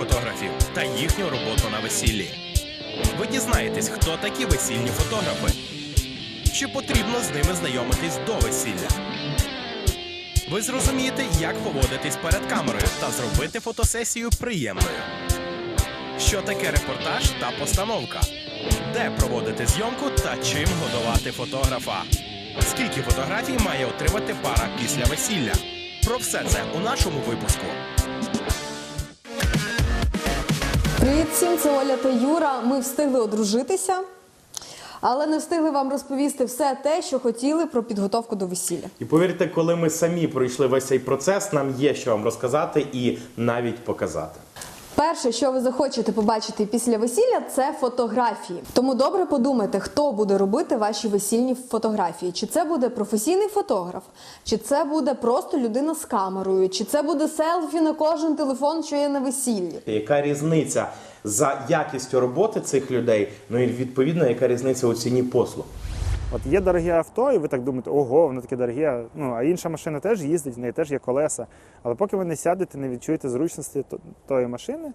фотографів та їхню роботу на весіллі. Ви дізнаєтесь, хто такі весільні фотографи, чи потрібно з ними знайомитись до весілля. Ви зрозумієте, як поводитись перед камерою та зробити фотосесію приємною. Що таке репортаж та постановка? Де проводити зйомку та чим годувати фотографа? Скільки фотографій має отримати пара після весілля? Про все це у нашому випуску. Привіт всім, це Оля та Юра. Ми встигли одружитися, але не встигли вам розповісти все те, що хотіли про підготовку до весілля. І повірте, коли ми самі пройшли весь цей процес, нам є що вам розказати і навіть показати. Перше, що ви захочете побачити після весілля, це фотографії. Тому добре подумайте, хто буде робити ваші весільні фотографії. Чи це буде професійний фотограф, чи це буде просто людина з камерою, чи це буде селфі на кожен телефон, що є на весіллі. Яка різниця за якістю роботи цих людей? Ну і відповідно, яка різниця у ціні послуг? От є дорогі авто, і ви так думаєте, ого, воно таке дороге. Ну а інша машина теж їздить, в неї теж є колеса. Але поки ви не сядете, не відчуєте зручності то- тої машини,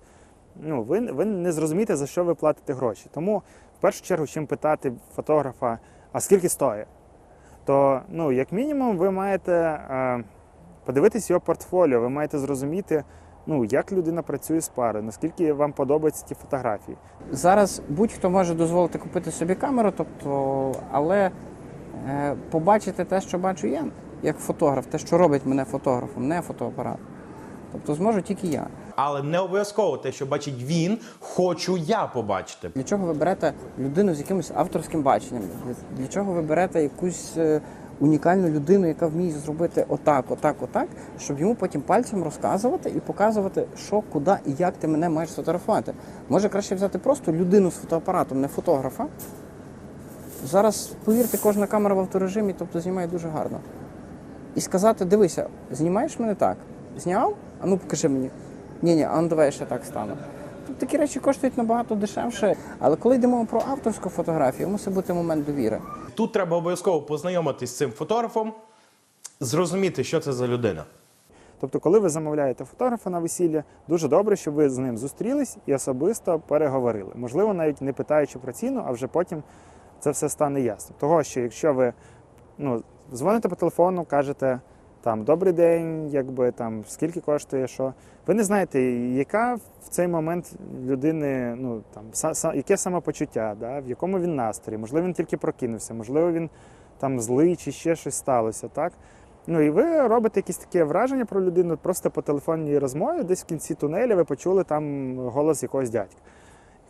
ну ви, ви не зрозумієте, за що ви платите гроші. Тому в першу чергу, чим питати фотографа, а скільки стоїть, то ну, як мінімум, ви маєте е, подивитись його портфоліо, ви маєте зрозуміти, ну, як людина працює з парою, наскільки вам подобаються ті фотографії. Зараз будь-хто може дозволити купити собі камеру, тобто, але е, побачити те, що бачу я, як фотограф, те, що робить мене фотографом, не фотоапарат. Тобто зможу тільки я. Але не обов'язково те, що бачить він, хочу я побачити. Для чого ви берете людину з якимось авторським баченням? Для- Для чого ви берете якусь е, унікальну людину, яка вміє зробити отак, отак, отак, щоб йому потім пальцем розказувати і показувати, що, куди і як ти мене маєш сфотографувати? Може краще взяти просто людину з фотоапаратом, не фотографа. Зараз, повірте, кожна камера в авторежимі, тобто знімає дуже гарно. І сказати: дивися, знімаєш мене так? Зняв? А ну покажи мені. Ні, ні, а ну давай я ще так стану. Тобто такі речі коштують набагато дешевше. Але коли йдемо про авторську фотографію, мусить бути момент довіри. Тут треба обов'язково познайомитись з цим фотографом, зрозуміти, що це за людина. Тобто, коли ви замовляєте фотографа на весілля, дуже добре, щоб ви з ним зустрілись і особисто переговорили. Можливо, навіть не питаючи про ціну, а вже потім це все стане ясно. Того, що якщо ви ну, дзвоните по телефону, кажете там добрий день, якби там скільки коштує, що ви не знаєте, яка в цей момент людини, ну там са, са- яке самопочуття, да, в якому він настрої, можливо, він тільки прокинувся, можливо, він там злий чи ще щось сталося, так? Ну і ви робите якісь таке враження про людину просто по телефонній розмові, десь в кінці тунелю ви почули там голос якогось дядька.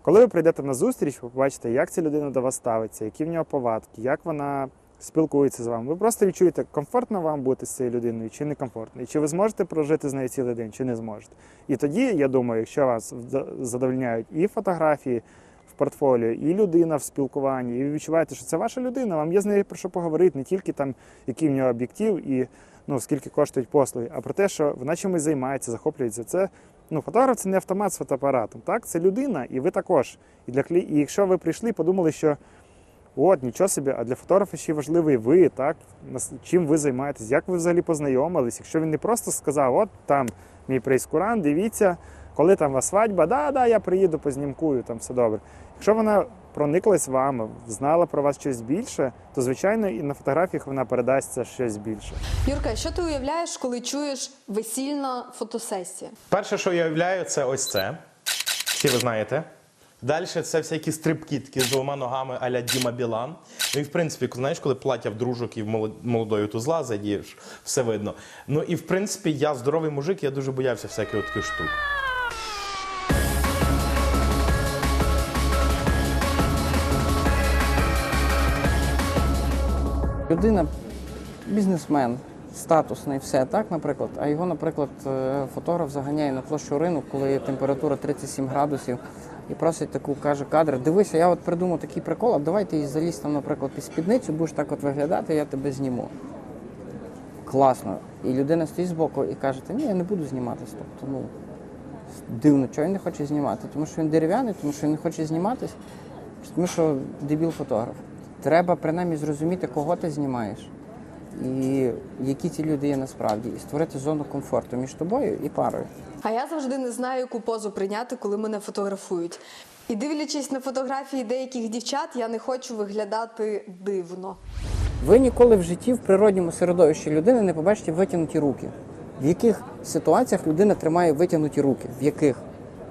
Коли ви прийдете на зустріч, ви побачите, як ця людина до вас ставиться, які в нього повадки, як вона спілкується з вами. Ви просто відчуєте, комфортно вам бути з цією людиною чи некомфортно, і чи ви зможете прожити з нею цілий день, чи не зможете. І тоді, я думаю, якщо вас задовольняють і фотографії в портфоліо, і людина в спілкуванні, і ви відчуваєте, що це ваша людина, вам є з нею про що поговорити, не тільки там, який в нього об'єктив і ну, скільки коштують послуги, а про те, що вона чимось займається, захоплюється. Це ну, фотограф це не автомат з фотоапаратом. Так, це людина, і ви також. І для клі... і якщо ви прийшли і подумали, що от нічого собі, а для фотографа ще важливий ви, так чим ви займаєтесь, як ви взагалі познайомились. Якщо він не просто сказав, от там мій прейскурант, дивіться, коли там у вас свадьба, да, да, я приїду, познімкую, там все добре. Якщо вона прониклась вами, знала про вас щось більше, то звичайно і на фотографіях вона передасться щось більше. Юрка, що ти уявляєш, коли чуєш весільна фотосесія? Перше, що я уявляю, це ось це. Всі ви знаєте. Далі це всякі стрибки такі з двома ногами а-ля Діма Білан. Ну і в принципі, знаєш, коли плаття в дружок і в молод- молодої тут злазить, і ж все видно. Ну і в принципі, я здоровий мужик, я дуже боявся всяких таких штук. Людина бізнесмен, статусний, все так, наприклад. А його, наприклад, е, фотограф заганяє на площу ринок, коли температура 37 градусів, і просить таку, каже, кадр, дивися, я от придумав такий прикол, а давай ти залізь там, наприклад, під спідницю, будеш так от виглядати, я тебе зніму. Класно. І людина стоїть збоку і каже, ні, я не буду зніматись. Тобто, ну, дивно, чого він не хоче знімати? Тому що він дерев'яний, тому що він не хоче зніматись, тому що дебіл фотограф. Треба принаймні зрозуміти, кого ти знімаєш, і які ці люди є насправді, і створити зону комфорту між тобою і парою. А я завжди не знаю, яку позу прийняти, коли мене фотографують. І дивлячись на фотографії деяких дівчат, я не хочу виглядати дивно. Ви ніколи в житті в природньому середовищі людини не побачите витягнуті руки. В яких ситуаціях людина тримає витягнуті руки? В яких?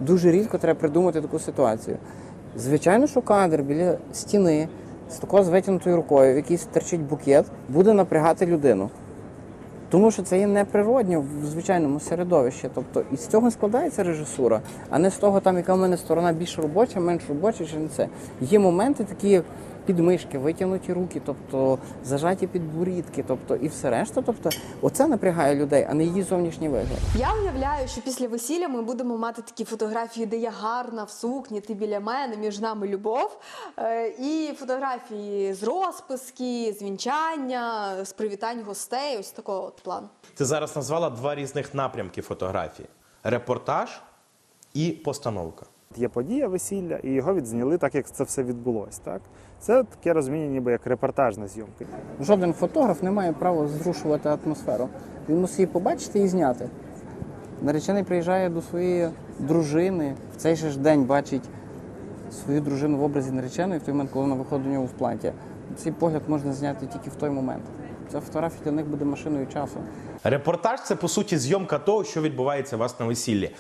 Дуже рідко треба придумати таку ситуацію. Звичайно, що кадр біля стіни з такою з витягнутою рукою, в якій терчить букет, буде напрягати людину. Тому що це є неприродньо в звичайному середовищі. Тобто і з цього складається режисура, а не з того, там, яка в мене сторона більш робоча, менш робоча, чи не це. Є моменти такі, як підмишки, витягнуті руки, тобто зажаті підборідки, тобто і все решта. Тобто, оце напрягає людей, а не її зовнішній вигляд. Я уявляю, що після весілля ми будемо мати такі фотографії, де я гарна в сукні, ти біля мене, між нами любов. Е, І фотографії з розписки, з вінчання, з привітань гостей. Ось такого от плану. Ти зараз назвала два різних напрямки фотографії: репортаж і постановка. Є подія весілля, і його відзняли так, як це все відбулося. Так? Це таке розуміння, ніби як репортажна зйомка. Жоден фотограф не має права зрушувати атмосферу. Він мусить її побачити і зняти. Наречений приїжджає до своєї дружини, в цей же ж день бачить свою дружину в образі нареченої в той момент, коли вона виходить до нього в платі. Цей погляд можна зняти тільки в той момент. Ця фотографія для них буде машиною часу. Репортаж це по суті зйомка того, що відбувається у вас на весіллі.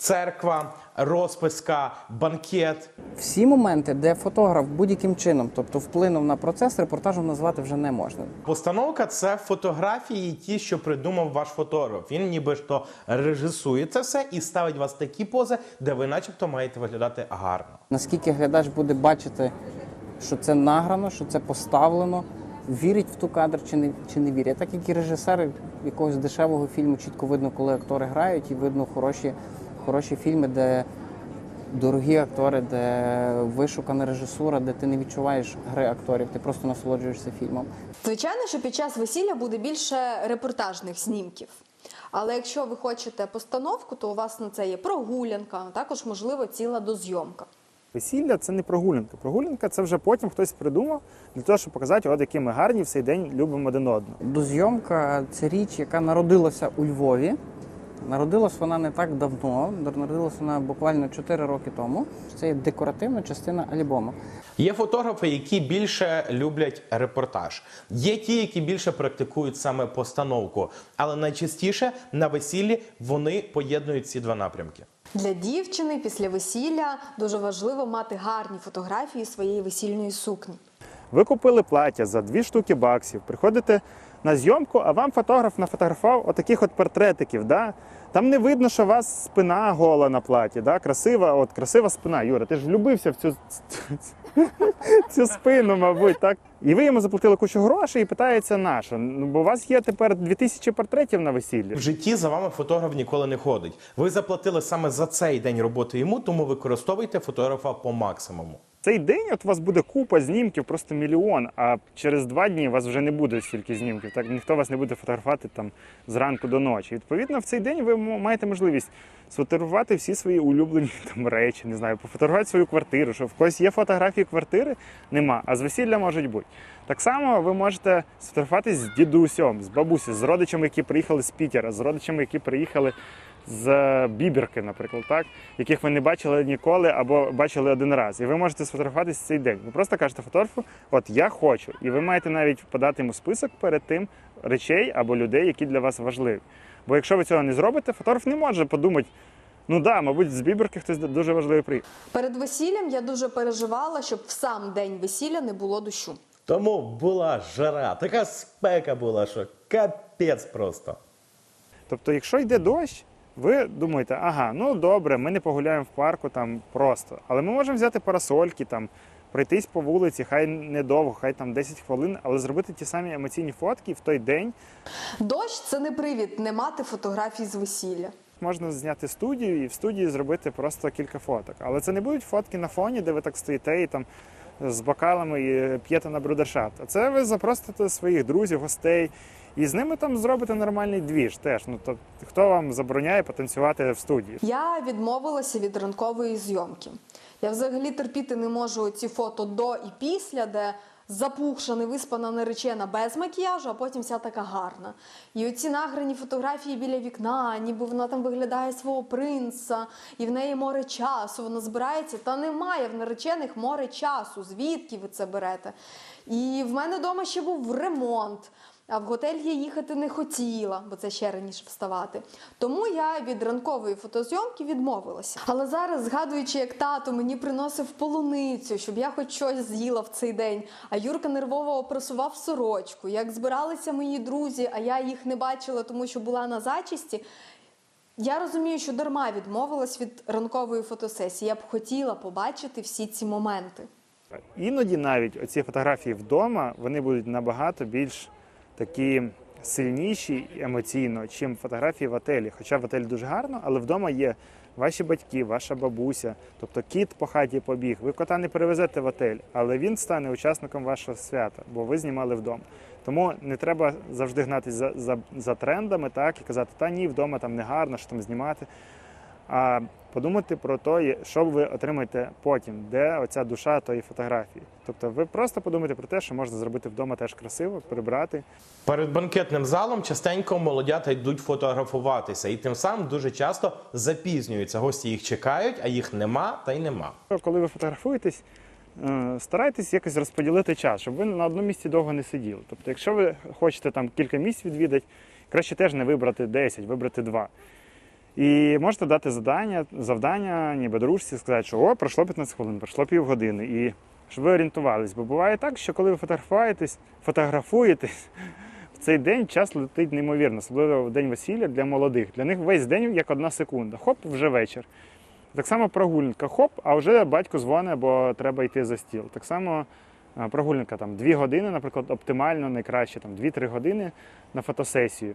Церква, розписка, банкет. Всі моменти, де фотограф будь-яким чином, тобто вплинув на процес, репортажем назвати вже не можна. Постановка це фотографії, ті, що придумав ваш фотограф. Він ніби ж то режисує це все і ставить вас такі пози, де ви, начебто, маєте виглядати гарно. Наскільки глядач буде бачити, що це награно, що це поставлено, вірить в ту кадр чи не, чи не вірить. Так як і режисери якогось дешевого фільму чітко видно, коли актори грають, і видно хороші, хороші фільми, де дорогі актори, де вишукана режисура, де ти не відчуваєш гри акторів, ти просто насолоджуєшся фільмом. Звичайно, що під час весілля буде більше репортажних знімків. Але якщо ви хочете постановку, то у вас на це є прогулянка, а також можливо ціла дозйомка. Весілля це не прогулянка. Прогулянка це вже потім хтось придумав для того, щоб показати, от які ми гарні в цей день любимо один одного. Дозйомка це річ, яка народилася у Львові. Народилась вона не так давно, народилась вона буквально 4 роки тому. Це є декоративна частина альбому. Є фотографи, які більше люблять репортаж. Є ті, які більше практикують саме постановку, але найчастіше на весіллі вони поєднують ці два напрямки. Для дівчини після весілля дуже важливо мати гарні фотографії своєї весільної сукні. Ви купили плаття за дві штуки баксів, приходите на зйомку, а вам фотограф нафотографував отаких от портретиків. Да? Там не видно, що у вас спина гола на платі. Да? Красива, от красива спина. Юра, ти ж влюбився в цю, цю спину, мабуть, так? І ви йому заплатили кучу грошей і питається наша. Ну, бо у вас є тепер 2000 портретів на весіллі. В житті за вами фотограф ніколи не ходить. Ви заплатили саме за цей день роботи йому, тому використовуйте фотографа по максимуму. Цей день от у вас буде купа знімків, просто мільйон. А через два дні у вас вже не буде стільки знімків. Так ніхто вас не буде фотографувати там зранку до ночі. Відповідно, в цей день ви маєте можливість сфотографувати всі свої улюблені там речі, не знаю, пофотографувати свою квартиру. Що в когось є фотографії квартири, нема, а з весілля можуть бути. Так само ви можете сфотографуватись з дідусем, з бабусею, з родичами, які приїхали з Пітера, з родичами, які приїхали з Біберки, наприклад, так, яких ви не бачили ніколи або бачили один раз. І ви можете сфотографуватись цей день. Ви просто кажете фотографу, от я хочу. І ви маєте навіть подати йому список перед тим речей або людей, які для вас важливі. Бо якщо ви цього не зробите, фотограф не може подумати. Ну да, мабуть, з Біберки хтось дуже важливий приїхав. Перед весіллям я дуже переживала, щоб в сам день весілля не було дощу. Тому була жара, така спека була, що капець просто. Тобто, якщо йде дощ, ви думаєте, ага, ну добре, ми не погуляємо в парку там просто. Але ми можемо взяти парасольки, там, пройтись по вулиці, хай недовго, хай там 10 хвилин, але зробити ті самі емоційні фотки в той день. Дощ це не привід не мати фотографій з весілля. Можна зняти студію і в студії зробити просто кілька фоток. Але це не будуть фотки на фоні, де ви так стоїте і там з бокалами і п'єте на брудершафт. А це ви запросите своїх друзів, гостей, і з ними там зробите нормальний двіж теж. Ну то хто вам забороняє потанцювати в студії? Я відмовилася від ранкової зйомки. Я взагалі терпіти не можу ці фото до і після, де запухша, невиспана наречена без макіяжу, а потім вся така гарна. І оці награні фотографії біля вікна, ніби вона там виглядає свого принца, і в неї море часу, вона збирається. Та немає в наречених море часу. Звідки ви це берете? І в мене вдома ще був ремонт. А в готель я їхати не хотіла, бо це ще раніше вставати. Тому я від ранкової фотозйомки відмовилася. Але зараз, згадуючи, як тато мені приносив полуницю, щоб я хоч щось з'їла в цей день. А Юрка нервово просував сорочку, як збиралися мої друзі, а я їх не бачила, тому що була на зачисті. Я розумію, що дарма відмовилась від ранкової фотосесії. Я б хотіла побачити всі ці моменти. Іноді навіть оці фотографії вдома вони будуть набагато більш такі сильніші емоційно, чим фотографії в отелі. Хоча в отелі дуже гарно, але вдома є ваші батьки, ваша бабуся, тобто кіт по хаті побіг. Ви кота не перевезете в отель, але він стане учасником вашого свята, бо ви знімали вдома. Тому не треба завжди гнатися за, за, за трендами, так і казати, та ні, вдома там не гарно, що там знімати. А подумати про те, що ви отримаєте потім, де оця душа тої фотографії. Тобто ви просто подумайте про те, що можна зробити вдома теж красиво, прибрати. Перед банкетним залом частенько молодята йдуть фотографуватися, і тим самим дуже часто запізнюються. Гості їх чекають, а їх нема та й нема. Коли ви фотографуєтесь, е, старайтесь якось розподілити час, щоб ви на одному місці довго не сиділи. Тобто, якщо ви хочете там кілька місць відвідати, краще теж не вибрати 10, вибрати 2. І можете дати завдання, завдання ніби дружці, сказати, що о, пройшло 15 хвилин, пройшло півгодини. І щоб ви орієнтувались. Бо буває так, що коли ви фотографуєтесь, фотографуєтесь, в цей день час летить неймовірно, особливо в день весілля для молодих. Для них весь день як одна секунда. Хоп, вже вечір. Так само прогулянка, хоп, а вже батько дзвонить, бо треба йти за стіл. Так само прогулянка там 2 години, наприклад, оптимально найкраще, там 2-3 години на фотосесію.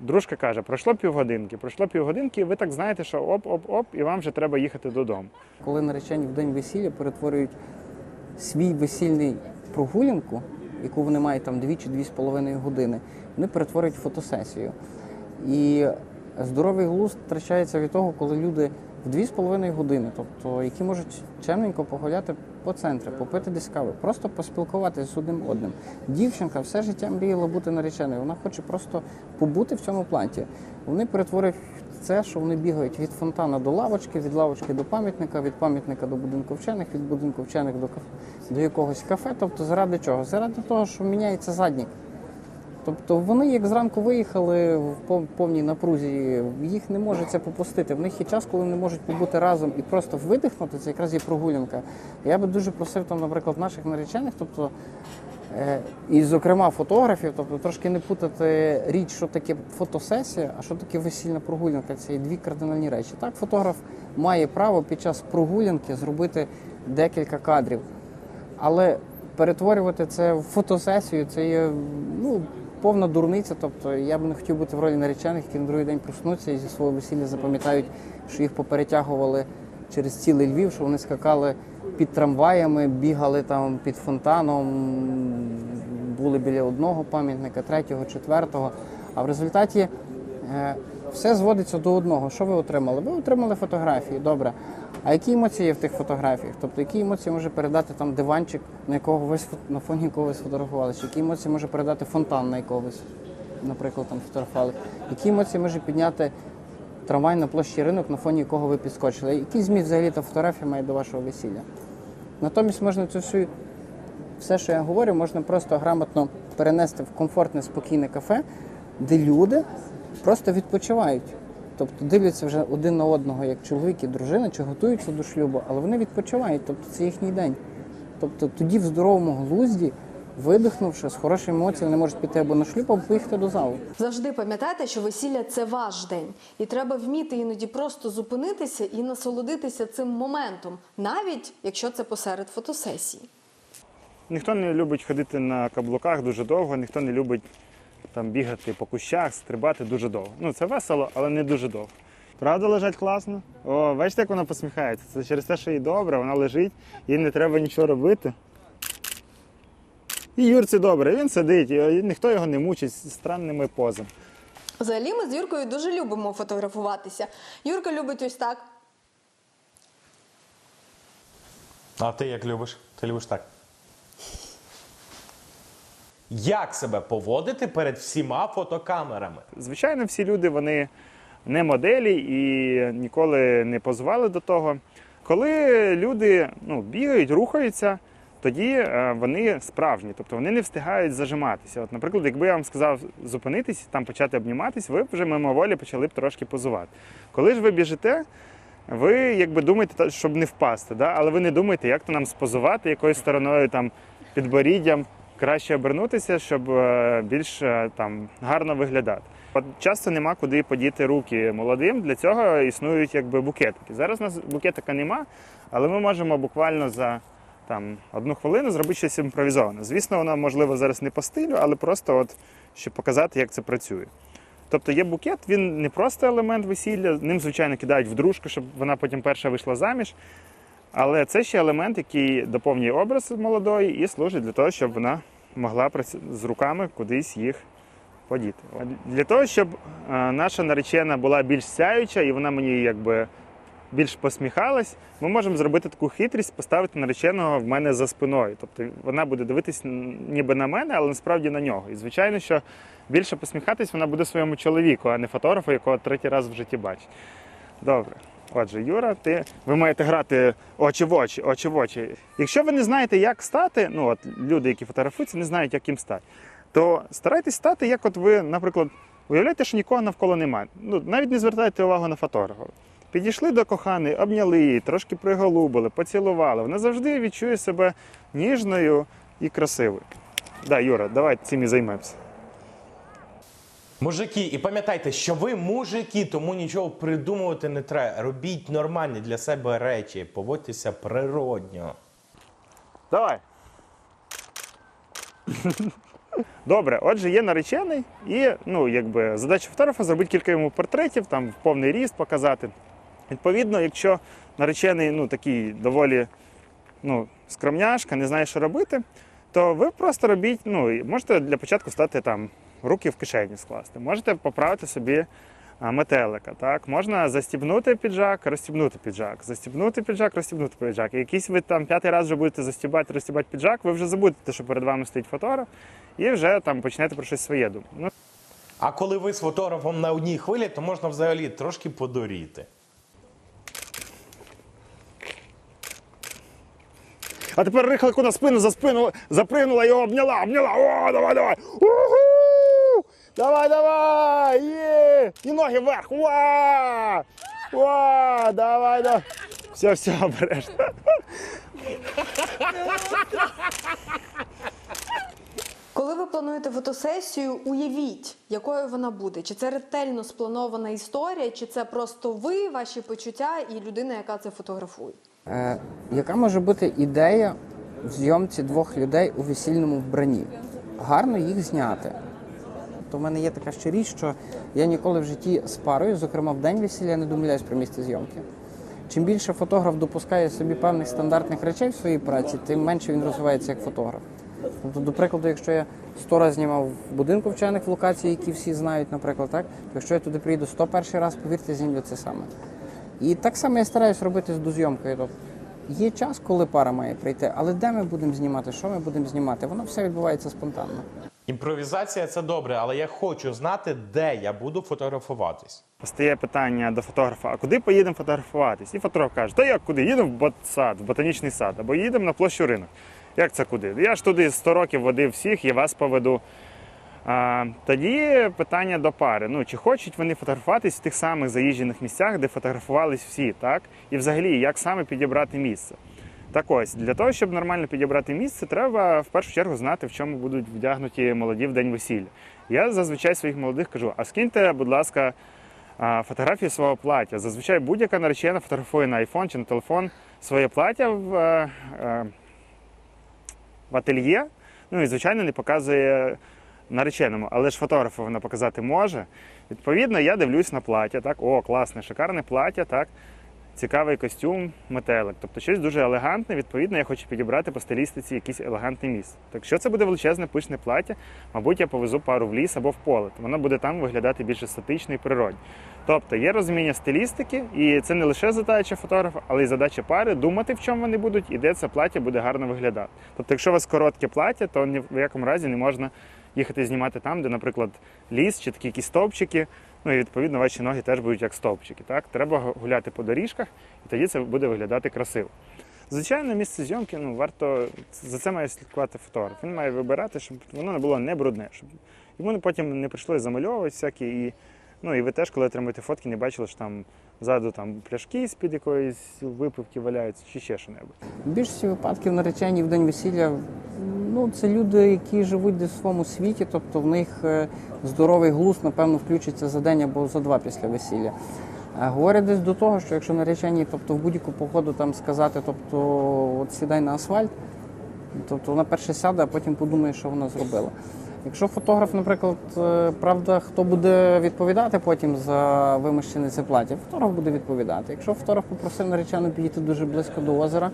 Дружка каже, пройшло півгодинки, пройшло півгодинки, і ви так знаєте, що оп-оп-оп, і вам вже треба їхати додому. Коли наречені в день весілля перетворюють свій весільний прогулянку, яку вони мають там 2 чи 2,5 години, вони перетворюють фотосесію. І здоровий глузд втрачається від того, коли люди в 2,5 години, тобто які можуть чемненько погуляти по центру, попити десь кави, просто поспілкуватися з одним одним. Дівчинка все життя мріяла бути нареченою. Вона хоче просто побути в цьому планті. Вони перетворюють це, що вони бігають від фонтана до лавочки, від лавочки до пам'ятника, від пам'ятника до будинку вчених, від будинку вчених до кафе, до якогось кафе. Тобто, заради чого? Заради того, що міняється заднік. Тобто вони як зранку виїхали в пов- повній напрузі, їх не може це попустити. В них є час, коли вони можуть побути разом і просто видихнути, це якраз є прогулянка. Я би дуже просив там, наприклад, наших наречених, тобто е, і, зокрема, фотографів, тобто трошки не путати річ, що таке фотосесія, а що таке весільна прогулянка. Це є дві кардинальні речі. Так, фотограф має право під час прогулянки зробити декілька кадрів. Але перетворювати це в фотосесію це є ну, повна дурниця. Тобто я б не хотів бути в ролі наречених, які на другий день проснуться і зі свого весілля запам'ятають, що їх поперетягували через цілий Львів, що вони скакали під трамваями, бігали там під фонтаном, були біля одного пам'ятника, третього, четвертого. А в результаті е, все зводиться до одного. Що ви отримали? Ви отримали фотографії, добре. А які емоції є в тих фотографіях? Тобто, які емоції може передати там диванчик, на якого ви на фоні якого ви сфотографували? Чи які емоції може передати фонтан, на якого ви, наприклад, там фотографували? Які емоції може підняти трамвай на площі ринок, на фоні якого ви підскочили? Який зміст взагалі та фотографія має до вашого весілля? Натомість можна цю всю все, що я говорю, можна просто грамотно перенести в комфортне, спокійне кафе, де люди просто відпочивають. Тобто дивляться вже один на одного, як чоловік і дружина, чи готуються до шлюбу, але вони відпочивають, тобто це їхній день. Тобто тоді в здоровому глузді, видихнувши, з хорошими емоціями, вони можуть піти або на шлюб, або поїхати до залу. Завжди пам'ятайте, що весілля це ваш день, і треба вміти іноді просто зупинитися і насолодитися цим моментом, навіть якщо це посеред фотосесії. Ніхто не любить ходити на каблуках дуже довго, ніхто не любить там бігати по кущах, стрибати дуже довго. Ну це весело, але не дуже довго. Правда, лежать класно. О, бачите, як вона посміхається. Це через те, що їй добре, вона лежить, їй не треба нічого робити. І Юрці добре, він сидить, і ніхто його не мучить странними позами. Взагалі, ми з Юркою дуже любимо фотографуватися. Юрка любить ось так. А ти як любиш? Ти любиш так. Як себе поводити перед всіма фотокамерами? Звичайно, всі люди вони не моделі і ніколи не позували до того. Коли люди ну, бігають, рухаються, тоді е, вони справжні, тобто вони не встигають зажиматися. От, наприклад, якби я вам сказав зупинитись, там почати обніматись, ви б вже мимоволі почали б трошки позувати. Коли ж ви біжите, ви якби думаєте, щоб не впасти, да? але ви не думаєте, як то нам спозувати, якою стороною там підборіддям краще обернутися, щоб е, більш е, там гарно виглядати. От часто нема куди подіти руки молодим. Для цього існують якби букетики. Зараз у нас букетика нема, але ми можемо буквально за там одну хвилину зробити щось імпровізоване. Звісно, воно можливо зараз не по стилю, але просто от щоб показати, як це працює. Тобто є букет, він не просто елемент весілля, ним, звичайно, кидають в дружку, щоб вона потім перша вийшла заміж. Але це ще елемент, який доповнює образ молодої і служить для того, щоб вона могла з руками кудись їх подіти. Для того, щоб е, наша наречена була більш сяюча і вона мені якби більш посміхалась, ми можемо зробити таку хитрість, поставити нареченого в мене за спиною. Тобто вона буде дивитись ніби на мене, але насправді на нього. І звичайно, що більше посміхатись вона буде своєму чоловіку, а не фотографу, якого третій раз в житті бачить. Добре. Отже, Юра, ти ви маєте грати очі в очі, очі в очі. Якщо ви не знаєте, як стати, ну от люди, які фотографуються, не знають, як їм стати, то старайтесь стати, як от ви, наприклад, уявляєте, що нікого навколо немає. Ну, навіть не звертайте увагу на фотографа. Підійшли до коханої, обняли її, трошки приголубили, поцілували. Вона завжди відчує себе ніжною і красивою. Да, Юра, давай цим і займемося. Мужики, і пам'ятайте, що ви мужики, тому нічого придумувати не треба. Робіть нормальні для себе речі, поводьтеся природньо. Давай. Добре, отже, є наречений, і ну, якби, задача фотографа зробити кілька йому портретів, там в повний ріст показати. Відповідно, якщо наречений ну, такий доволі ну, скромняшка, не знає, що робити, то ви просто робіть, ну, можете для початку стати там руки в кишені скласти, можете поправити собі метелика. Так? Можна застібнути піджак, розстібнути піджак, застібнути піджак, розстібнути піджак. І якийсь ви там п'ятий раз вже будете застібати, розстібати піджак, ви вже забудете, що перед вами стоїть фотограф, і вже там почнете про щось своє думати. Ну, А коли ви з фотографом на одній хвилі, то можна взагалі трошки подуріти. А тепер рихлику на спину за спину запригнула, його обняла, обняла. О, давай, давай. Уху! Давай, давай! Є! І ноги вверх. Уа! Уа! Давай, давай. Все, все, обережно. Коли ви плануєте фотосесію, уявіть, якою вона буде. Чи це ретельно спланована історія, чи це просто ви, ваші почуття і людина, яка це фотографує. Е, яка може бути ідея в зйомці двох людей у весільному вбранні? Гарно їх зняти. То в мене є така ще річ, що я ніколи в житті з парою, зокрема в день весілля, не домовляюсь про місце зйомки. Чим більше фотограф допускає собі певних стандартних речей в своїй праці, тим менше він розвивається як фотограф. Тобто, до прикладу, якщо я сто разів знімав будинку вчених в локації, які всі знають, наприклад, так, то якщо я туди приїду 101 раз, повірте, знімлю це саме. І так само я стараюсь робити з дозйомкою. Тобто є час, коли пара має прийти, але де ми будемо знімати, що ми будемо знімати, воно все відбувається спонтанно. Імпровізація це добре, але я хочу знати, де я буду фотографуватись. Постає питання до фотографа: а куди поїдемо фотографуватись? І фотограф каже: Та як куди? Їдемо в ботсад, в ботанічний сад, або їдемо на площу ринок. Як це куди? Я ж туди 100 років водив всіх і вас поведу. А, тоді питання до пари: ну чи хочуть вони фотографуватись в тих самих заїжджених місцях, де фотографувались всі, так? І взагалі, як саме підібрати місце? Так ось, для того, щоб нормально підібрати місце, треба в першу чергу знати, в чому будуть вдягнуті молоді в день весілля. Я зазвичай своїх молодих кажу: а скиньте, будь ласка, фотографії свого плаття. Зазвичай будь-яка наречена фотографує на iPhone чи на телефон своє плаття в, е, е, в ательє. Ну і, звичайно, не показує нареченому, але ж фотографу вона показати може. Відповідно, я дивлюсь на плаття, так, о, класне, шикарне плаття, так. Цікавий костюм, метелик. Тобто щось дуже елегантне, відповідно, я хочу підібрати по стилістиці якийсь елегантний міст. Так якщо це буде величезне пишне плаття, мабуть, я повезу пару в ліс або в поле. Воно буде там виглядати більш естетично і природньо. Тобто є розуміння стилістики, і це не лише задача фотографа, але й задача пари думати, в чому вони будуть і де це плаття буде гарно виглядати. Тобто, якщо у вас коротке плаття, то ні в якому разі не можна їхати знімати там, де, наприклад, ліс чи такі якісь стовпчики. Ну і відповідно ваші ноги теж будуть як стовпчики. Так? Треба гуляти по доріжках, і тоді це буде виглядати красиво. Звичайно, місце зйомки ну, варто за це має слідкувати фотограф. Він має вибирати, щоб воно не було не брудне, щоб йому потім не прийшлося замальовувати всякі. І, ну, і ви теж, коли отримуєте фотки, не бачили, що там ззаду там пляшки з-під якоїсь випивки валяються чи ще що-небудь. В більшості випадків наречені в день весілля ну, це люди, які живуть десь в своєму світі, тобто в них е, здоровий глузд, напевно, включиться за день або за два після весілля. Говорять десь до того, що якщо наречені, тобто в будь-яку погоду там сказати, тобто от сідай на асфальт, тобто вона перше сяде, а потім подумає, що вона зробила. Якщо фотограф, наприклад, е, правда, хто буде відповідати потім за вимощене це плаття, фотограф буде відповідати. Якщо фотограф попросив наречену підійти дуже близько до озера,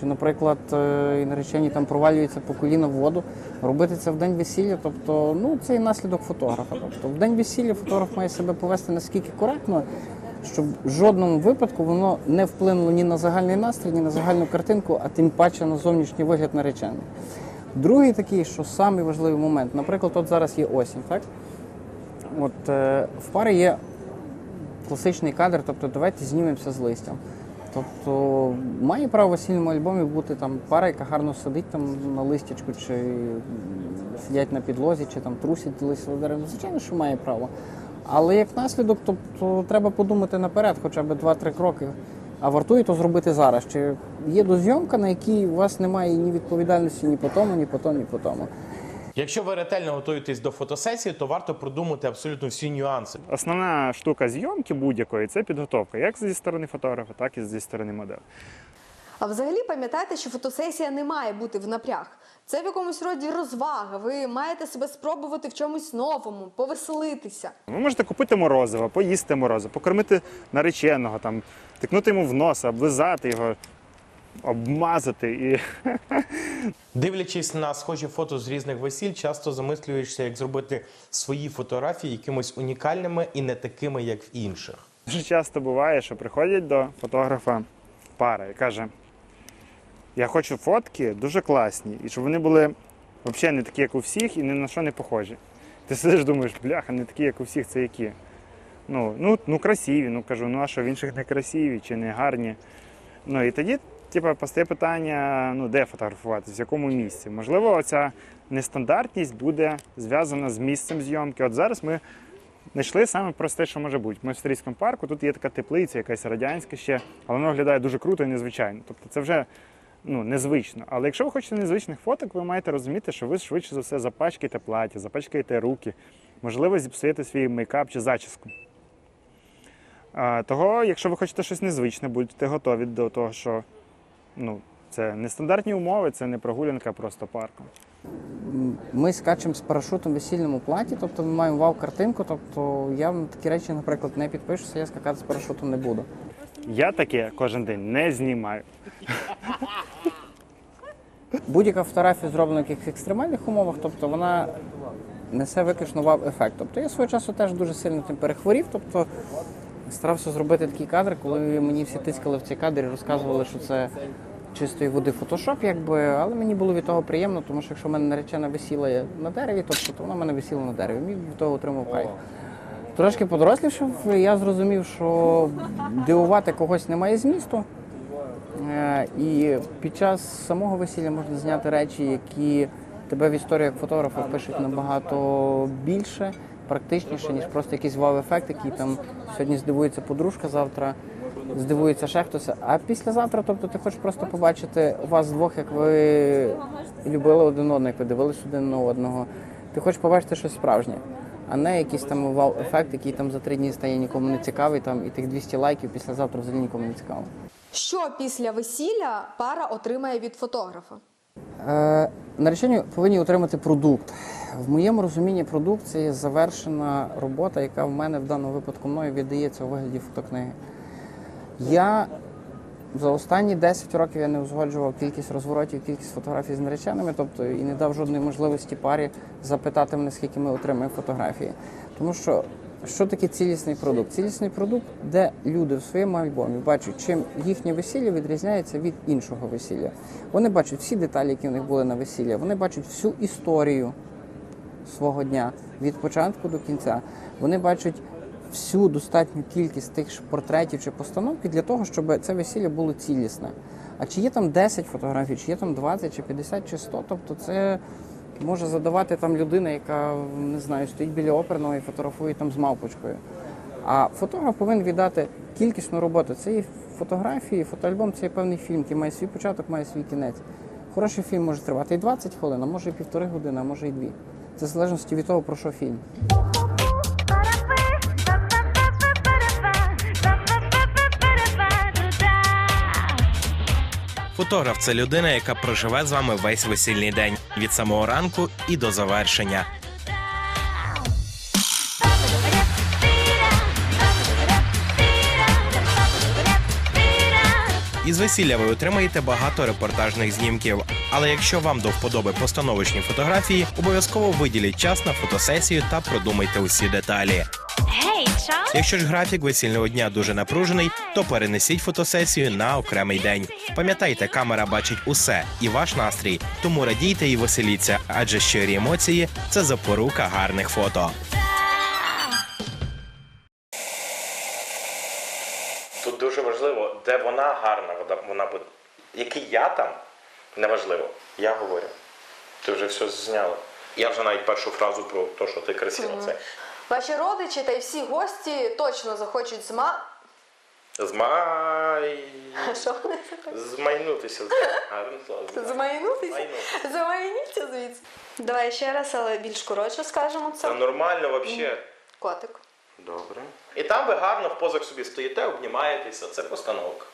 чи, наприклад, е, і наречені там провалюються по коліна в воду, робити це в день весілля, тобто ну це і наслідок фотографа. Тобто в день весілля фотограф має себе повести наскільки коректно, щоб в жодному випадку воно не вплинуло ні на загальний настрій, ні на загальну картинку, а тим паче на зовнішній вигляд нареченої. Другий такий, що самий важливий момент, наприклад, от зараз є осінь, так? От е, в парі є класичний кадр, тобто давайте знімемося з листям. Тобто має право в весільному альбомі бути там пара, яка гарно сидить там на листячку, чи сидять на підлозі, чи там трусять листя дерева. Звичайно, що має право. Але як наслідок, тобто треба подумати наперед, хоча б 2-3 кроки. А вартує то зробити зараз. Чи є дозйомка, на якій у вас немає ні відповідальності ні по тому, ні по тому, ні по тому. Якщо ви ретельно готуєтесь до фотосесії, то варто продумати абсолютно всі нюанси. Основна штука зйомки будь-якої це підготовка, як зі сторони фотографа, так і зі сторони моделі. А взагалі пам'ятайте, що фотосесія не має бути в напряг. Це в якомусь роді розвага. Ви маєте себе спробувати в чомусь новому, повеселитися. Ви можете купити морозиво, поїсти морозиво, покормити нареченого, там, тикнути йому в носа, облизати його, обмазати. І... Дивлячись на схожі фото з різних весіль, часто замислюєшся, як зробити свої фотографії якимось унікальними і не такими, як в інших. Дуже часто буває, що приходять до фотографа пара і каже: Я хочу фотки дуже класні, і щоб вони були взагалі не такі, як у всіх, і ні на що не похожі. Ти сидиш, думаєш, бляха, не такі, як у всіх, це які. Ну, ну, ну красиві. Ну кажу, ну а що в інших не красиві чи не гарні. Ну і тоді, типу, постає питання: ну де фотографуватися, в якому місці. Можливо, оця нестандартність буде зв'язана з місцем зйомки. От зараз ми знайшли саме просте, що може бути. Ми в Стрійському парку, тут є така теплиця, якась радянська ще, але вона виглядає дуже круто і незвичайно. Тобто це вже ну, незвично. Але якщо ви хочете незвичних фоток, ви маєте розуміти, що ви швидше за все запачкаєте плаття, запачкаєте руки, можливо, зіпсуєте свій мейкап чи зачіску. А, того, якщо ви хочете щось незвичне, будьте готові до того, що ну, це нестандартні умови, це не прогулянка просто парком. Ми скачемо з парашутом в весільному платі, тобто ми маємо вау-картинку. Тобто я на такі речі, наприклад, не підпишуся, я скакати з парашутом не буду. Я таке кожен день не знімаю. Будь-яка фотографія зроблена в якихось екстремальних умовах, тобто вона несе виключно вау-ефект. Тобто я свого часу теж дуже сильно тим перехворів. Тобто старався зробити такий кадр, коли мені всі тискали в цей кадр і розказували, що це чистої води фотошоп, якби, але мені було від того приємно, тому що якщо в мене наречена висіла на дереві, тобто то вона в мене висіла на дереві. Мій від того отримав кайф. Трошки подорослішав, я зрозумів, що дивувати когось немає змісту. Е, І під час самого весілля можна зняти речі, які тебе в історію як фотографа пишуть набагато більше, практичніше, ніж просто якийсь вау-ефект, який там сьогодні здивується подружка, завтра здивується ще хтось. А післязавтра, тобто ти хочеш просто побачити вас двох, як ви любили один одного, як ви дивились один на одного. Ти хочеш побачити щось справжнє, а не якийсь там вау-ефект, який там за три дні стає нікому не цікавий, там і тих 200 лайків післязавтра взагалі нікому не цікаво. Що після весілля пара отримає від фотографа? Е, наречені повинні отримати продукт. В моєму розумінні продукт є завершена робота, яка в мене в даному випадку мною віддається у вигляді фотокниги. Я за останні 10 років я не узгоджував кількість розворотів, кількість фотографій з нареченими, тобто і не дав жодної можливості парі запитати мене, скільки ми отримаємо фотографії. Тому що що таке цілісний продукт? Цілісний продукт, де люди в своєму альбомі бачать, чим їхнє весілля відрізняється від іншого весілля. Вони бачать всі деталі, які в них були на весілля, вони бачать всю історію свого дня від початку до кінця. Вони бачать всю достатню кількість тих портретів чи постановки для того, щоб це весілля було цілісне. А чи є там 10 фотографій, чи є там 20, чи 50, чи 100, тобто це може задавати там людина, яка не знаю, стоїть біля оперного і фотографує там з мавпочкою. А фотограф повинен віддати кількісну роботу. Це і фотографії, фотоальбом це і певний фільм, який має свій початок, має свій кінець. Хороший фільм може тривати і 20 хвилин, а може і півтори години, а може і дві. Це в залежності від того, про що фільм. Фотограф це людина, яка проживе з вами весь весільний день від самого ранку і до завершення. Із весілля ви отримаєте багато репортажних знімків. Але якщо вам до вподоби постановочні фотографії, обов'язково виділіть час на фотосесію та продумайте усі деталі. Якщо ж графік весільного дня дуже напружений, то перенесіть фотосесію на окремий день. Пам'ятайте, камера бачить усе і ваш настрій, тому радійте і веселіться, адже щирі емоції це запорука гарних фото. Тут дуже важливо, де вона гарна, вона- вона буде. Який я там, неважливо. Я говорю. Ти вже все зняла. Я вже навіть першу фразу про те, що ти красива. Це Ваші родичі та й всі гості точно захочуть зма. змай. Що вони захочуть? Змайнутися. Гарне слово. Змайнутися? Замайніться звідси. Давай ще раз, але більш коротше скажемо Це це. нормально взагалі. Котик. Добре. І там ви гарно в позах собі стоїте, обнімаєтеся. Це постановка.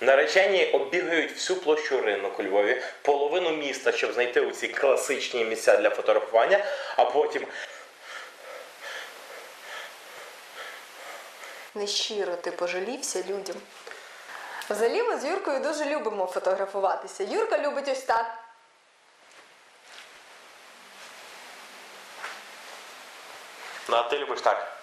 Наречені оббігають всю площу ринок у Львові, половину міста, щоб знайти оці класичні місця для фотографування, а потім Нещиро ти пожалівся людям. Взагалі ми з Юркою дуже любимо фотографуватися. Юрка любить ось так. Ну, а ти любиш так.